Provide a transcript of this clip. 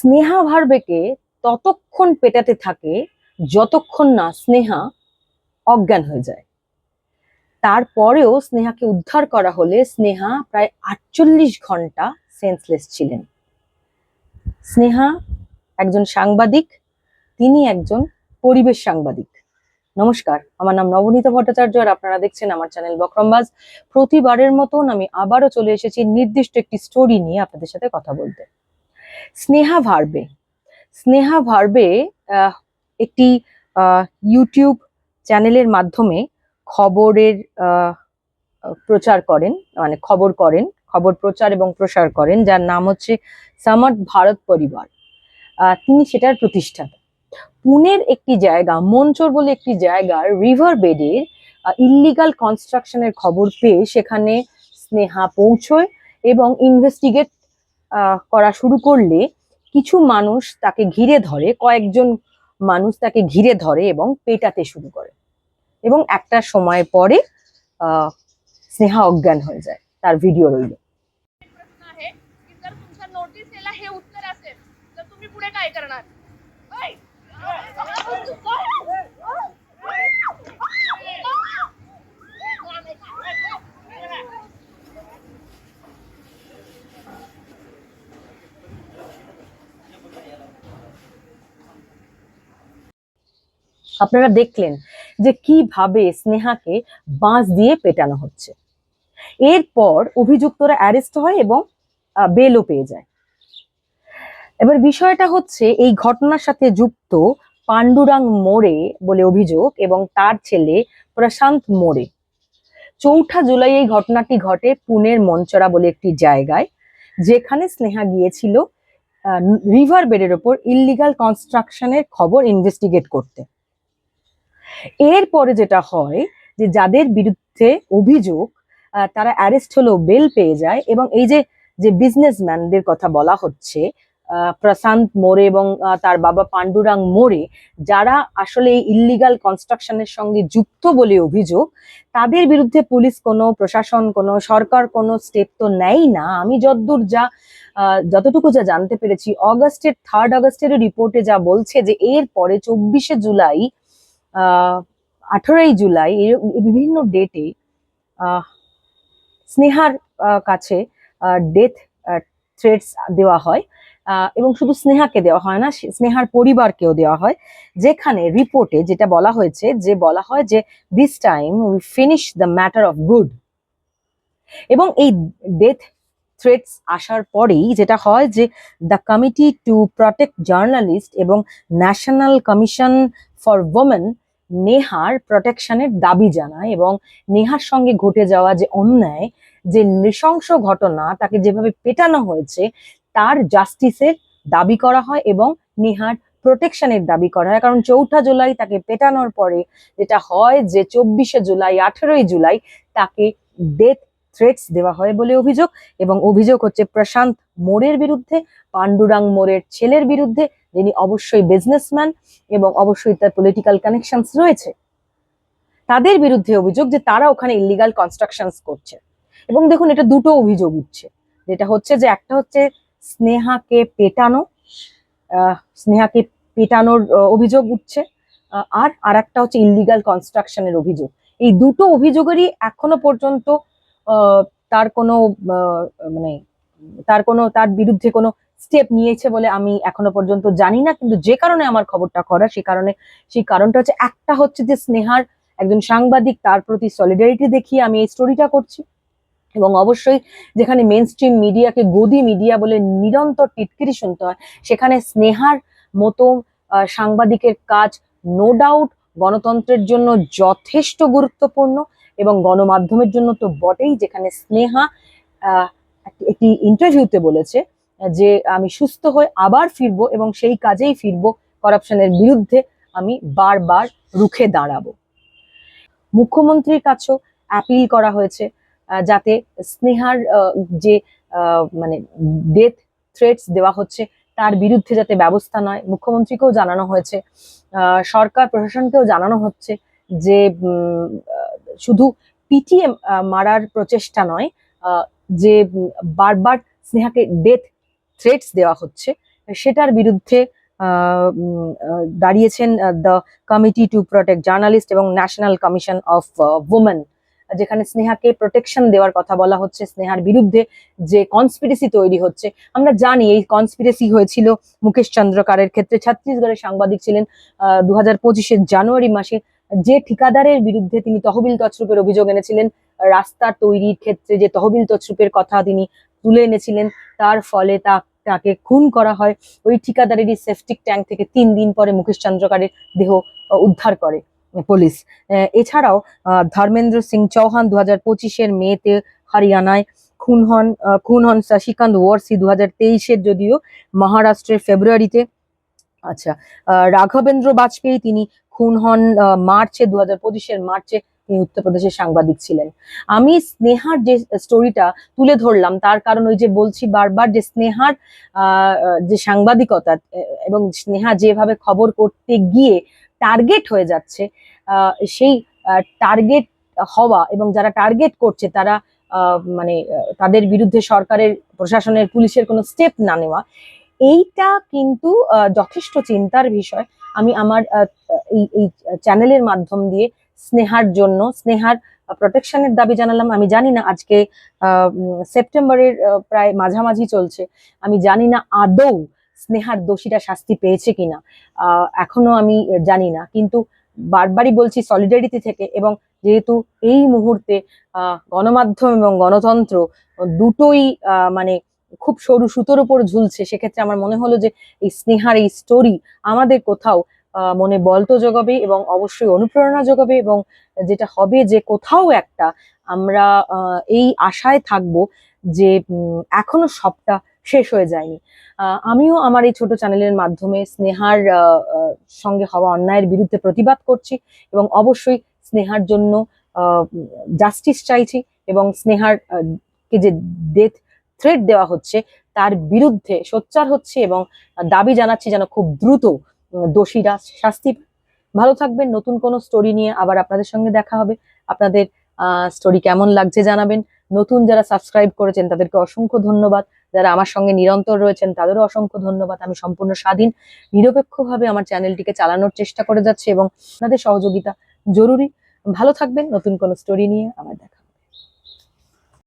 স্নেহা ভার্বেকে ততক্ষণ পেটাতে থাকে যতক্ষণ না স্নেহা অজ্ঞান হয়ে যায়। তারপরেও স্নেহাকে উদ্ধার করা হলে স্নেহা প্রায় আটচল্লিশ ঘণ্টা সেন্সলেস ছিলেন। স্নেহা একজন সাংবাদিক, তিনি একজন পরিবেশ সাংবাদিক। নমস্কার, আমার নাম নবনীতা ভট্টাচার্য আর আপনারা দেখছেন আমার চ্যানেল বক্রমবাজ। প্রতিবারের মতন আমি আবারও চলে এসেছি নির্দিষ্ট একটি স্টোরি নিয়ে আপনাদের সাথে কথা বলতে। স্নেহা ভার্বে। স্নেহা ভার্বে একটি ইউটিউব চ্যানেলের মাধ্যমে খবরের প্রচার করেন মানে খবর করেন, খবর প্রচার এবং প্রসার করেন, যার নাম হচ্ছে সামার্ট ভারত পরিবার। তিনি সেটার প্রতিষ্ঠাতা। পুনের একটি জায়গা মঞ্চর বলে একটি জায়গার রিভার বেডের ইল্লিগাল কনস্ট্রাকশনের খবর পেয়ে সেখানে স্নেহা পৌঁছয় এবং ইনভেস্টিগেট করা শুরু করলে কিছু মানুষ তাকে ঘিরে ধরে কয়েকজন মানুষ তাকে ঘিরে ধরে এবং পেটাতে শুরু করে এবং একটা সময় পরে আহ, स्नेहा अज्ञान হয়ে যায় তার ভিডিও রইল प्रश्न आहे की जर तुमच्या नोटीसला हे उत्तर असेल तर तुम्ही पुढे काय करणार আপনারা দেখলেন যে কীভাবে স্নেহাকে বাঁশ দিয়ে পেটানো হচ্ছে। এরপর অভিযুক্তরা অ্যারেস্ট হয় এবং বেলও পেয়ে যায়। এবার বিষয়টা হচ্ছে, এই ঘটনার সাথে যুক্ত পান্ডুরাং মোড়ে বলে অভিযোগ এবং তার ছেলে প্রশান্ত মোড়ে। চৌঠা জুলাই এই ঘটনাটি ঘটে পুনের মঞ্চরা বলে একটি জায়গায়, যেখানে স্নেহা গিয়েছিল রিভার বেডের ওপর ইল্লিগাল কনস্ট্রাকশনের খবর ইনভেস্টিগেট করতে। এরপরে যেটা হয় যে যাদের বিরুদ্ধে অভিযোগ তারা অ্যারেস্ট হলেও বেল পেয়ে যায় এবং এই যে যে বিজনেসম্যানদের কথা বলা হচ্ছে প্রশান্ত মোরে এবং তার বাবা পান্ডুরাং মোরে যারা আসলে এই ইল্লিগাল কনস্ট্রাকশনের সঙ্গে যুক্ত বলে অভিযোগ, তাদের বিরুদ্ধে পুলিশ কোনো, প্রশাসন কোনো, সরকার কোনো স্টেপ তো নেয় না। আমি যতদূর যা যতটুকু যা জানতে পেরেছি, অগস্টের থার্ড অগস্টের রিপোর্টে যা বলছে যে এর পরে চব্বিশে জুলাই আঠেরোই জুলাই বিভিন্ন ডেটে স্নেহার কাছে ডেথ থ্রেটস দেওয়া হয় এবং শুধু স্নেহাকে দেওয়া হয় না স্নেহার পরিবারকেও দেওয়া হয়, যেখানে রিপোর্টে যেটা বলা হয়েছে, যে বলা হয় যে this time we finish the matter of good এবং এই ডেথ থ্রেটস আসার পরেই যেটা হয় যে the committee to protect journalist এবং ন্যাশনাল কমিশন ফর ওমেন নেহার প্রোটেকশনের দাবি জানায় এবং নেহার সঙ্গে ঘটে যাওয়া যে অন্যায়, যে নৃশংস ঘটনা তাকে যেভাবে পেটানো হয়েছে, তার জাস্টিসের দাবি করা হয় এবং নেহার প্রোটেকশনের দাবি করা হয়। কারণ চৌঠা জুলাই তাকে পেটানোর পরে যেটা হয় যে চব্বিশে জুলাই, আঠেরোই জুলাই তাকে ডেথ থ্রেটস দেওয়া হয় বলে অভিযোগ এবং অভিযোগ হচ্ছে প্রশান্ত মোড়ের বিরুদ্ধে পান্ডুরাং মোড়ের ছেলের বিরুদ্ধে যিনি অবশ্যই বিজনেসম্যান এবং অবশ্যই তার পলিটিক্যাল কানেকশনস রয়েছে, তাদের বিরুদ্ধে অভিযোগ যে তারা ওখানে ইলিগাল কনস্ট্রাকশনস করছে। এবং দেখুন, এটা দুটো অভিযোগ উঠছে। যেটা হচ্ছে যে একটা হচ্ছে স্নেহাকে পেটানো স্নেহাকে পেটানোর অভিযোগ উঠছে আর আর একটা হচ্ছে ইলিগাল কনস্ট্রাকশনের অভিযোগ। এই দুটো অভিযোগেরই এখনও পর্যন্ত তার কোনো মানে তার কোনো, তার বিরুদ্ধে কোনো স্টেপ নিয়েছে বলে আমি এখনও পর্যন্ত জানি না। কিন্তু যে কারণে আমার খবরটা করা সেই কারণে, সেই কারণটা হচ্ছে একটা হচ্ছে যে স্নেহার একজন সাংবাদিক, তার প্রতি সলিডারিটি দেখিয়ে আমি এই স্টোরিটা করছি। এবং অবশ্যই যেখানে মেন স্ট্রিম মিডিয়াকে গদি মিডিয়া বলে নিরন্তর টিটকিরি শুনতে হয়, সেখানে স্নেহার মতো সাংবাদিকের কাজ নো ডাউট গণতন্ত্রের জন্য যথেষ্ট গুরুত্বপূর্ণ এবং গণমাধ্যমের জন্য তো বটেই। যেখানে স্নেহা একটি ইন্টারভিউতে বলেছে যে আমি সুস্থ হয়ে আবার ফিরবো এবং সেই কাজেই ফিরবো করাপশনের বিরুদ্ধে আমি বারবার রুখে দাঁড়াবো। মুখ্যমন্ত্রীর কাছেও অ্যাপিল করা হয়েছে যাতে স্নেহার যে মানে ডেথ থ্রেটস দেওয়া হচ্ছে তার বিরুদ্ধে যাতে ব্যবস্থা নয়। মুখ্যমন্ত্রীকেও জানানো হয়েছে সরকার প্রশাসনকেও জানানো হচ্ছে যে শুধু পিটিএম মারার প্রচেষ্টা নয় যে বারবার স্নেহাকে ডেথ থ্রেটস দেওয়া হচ্ছে, সেটার বিরুদ্ধে দাঁড়িয়েছেন the committee to protect journalist এবং ন্যাশনাল কমিশন অফ উমেন যেখানে স্নেহাকে প্রোটেকশন দেওয়ার কথা বলা হচ্ছে, স্নেহার বিরুদ্ধে যে কনস্পিরেসি তৈরি হচ্ছে। আমরা জানি এই কনস্পিরেসি হয়েছিল মুকেশ চন্দ্রকারের ক্ষেত্রে। ছত্তিশগড়ের সাংবাদিক ছিলেন দু হাজার জানুয়ারি মাসে। যে ঠিকাদারের বিরুদ্ধে তিনি তহবিল তছরূপের অভিযোগ এনেছিলেন, রাস্তা তৈরির ক্ষেত্রে যে তহবিল তছরূপের কথা তিনি তুলে এনেছিলেন, তার ফলে তা তাকে খুন করা হয়। ওই ঠিকাদারেরই সেফটিক ট্যাঙ্ক থেকে তিন দিন পরে মুকেশ চন্দ্রকারের দেহ উদ্ধার করে পুলিশ। এছাড়াও ধর্মেন্দ্র সিং চৌহান দু হাজার পঁচিশের মেতে হরিয়ানায় খুন হন খুন হন শশিকান্ত ওয়ার্সি দু হাজার তেইশের যদিও মহারাষ্ট্রের ফেব্রুয়ারিতে। আচ্ছা রাঘবেন্দ্র বাজপেয়ী তিনি খুন হন মার্চে দু হাজার পঁচিশের মার্চে উত্তরপ্রদেশের সাংবাদিক ছিলেন। আমি স্নেহার যে স্টোরিটা তুলে ধরলাম, তার কারণ ওই যে বলছি বারবার যে স্নেহার যে সাংবাদিকতা এবং স্নেহা যেভাবে খবর করতে গিয়ে টার্গেট হয়ে যাচ্ছে সেই টার্গেট হওয়া এবং যারা টার্গেট করছে, তারা মানে তাদের বিরুদ্ধে সরকারের, প্রশাসনের, পুলিশের কোনো স্টেপ না নেওয়া, এইটা কিন্তু যথেষ্ট চিন্তার বিষয়। আমি আমার এই চ্যানেলের মাধ্যম দিয়ে স্নেহার জন্য, স্নেহার প্রোটেকশনের দাবি জানালাম। আমি জানি না আজকে সেপ্টেম্বরের প্রায় মাঝামাঝি চলছে। আমি জানি না আদৌ স্নেহার দোষীরা শাস্তি পেয়েছে কিনা। এখনও আমি জানি না। কিন্তু বারবারই বলছি সলিডারিটি থেকে এবং যেহেতু এই মুহূর্তে গণমাধ্যম এবং গণতন্ত্র দুটোই মানে খুব সরু সুতোর উপর ঝুলছে, সেক্ষেত্রে আমার মনে হলো যে এই স্নেহার এই স্টোরি আমাদের কোথাও মনে বল তো জোগাবে এবং অবশ্যই অনুপ্রেরণা যোগাবে এবং যেটা হবে যে কোথাও একটা আমরা এই আশায় থাকব যে এখনও সবটা শেষ হয়ে যায়নি। আমিও আমার এই ছোট চ্যানেলের মাধ্যমে স্নেহার সঙ্গে হওয়া অন্যায়ের বিরুদ্ধে প্রতিবাদ করছি এবং অবশ্যই স্নেহার জন্য জাস্টিস চাইছি এবং স্নেহার কে যে ডেথ থ্রেট দেওয়া হচ্ছে তার বিরুদ্ধে সোচ্চার হচ্ছে এবং দাবি জানাচ্ছি যেন খুব দ্রুত দোষীরা শাস্তি। ভালো থাকবেন, নতুন কোনো স্টোরি নিয়ে আবার আপনাদের সঙ্গে দেখা হবে। আপনাদের স্টোরি কেমন লাগছে জানাবেন। নতুন যারা সাবস্ক্রাইব করেছেন, তাদেরকে অসংখ্য ধন্যবাদ। যারা আমার সঙ্গে নিরন্তর রয়েছেন, তাদেরও অসংখ্য ধন্যবাদ। আমি সম্পূর্ণ স্বাধীন, নিরপেক্ষভাবে আমার চ্যানেলটিকে চালানোর চেষ্টা করে যাচ্ছে এবং আপনাদের সহযোগিতা জরুরি। ভালো থাকবেন, নতুন কোনো স্টোরি নিয়ে আবার দেখা।